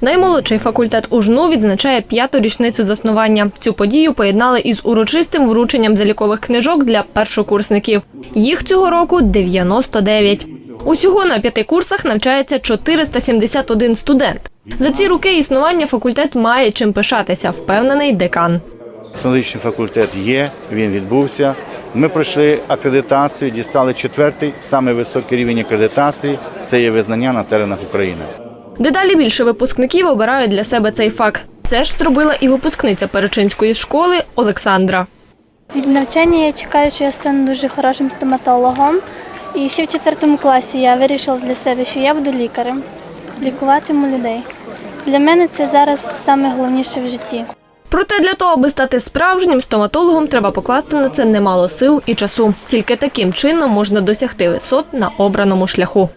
Наймолодший факультет УЖНУ відзначає п'яту річницю заснування. Цю подію поєднали із урочистим врученням залікових книжок для першокурсників. Їх цього року 99. Усього на п'яти курсах навчається 471 студент. За ці роки існування факультет має чим пишатися, впевнений декан. Технологічний факультет є, він відбувся. Ми пройшли акредитацію, дістали четвертий, самий високий рівень акредитації це є визнання на теренах України. Дедалі більше випускників обирають для себе цей фак. Це ж зробила і випускниця Перечинської школи Олександра. Від навчання я чекаю, що я стану дуже хорошим стоматологом. І ще в четвертому класі я вирішила для себе, що я буду лікарем, лікуватиму людей. Для мене це зараз найголовніше в житті. Проте для того, аби стати справжнім стоматологом, треба покласти на це немало сил і часу. Тільки таким чином можна досягти висот на обраному шляху.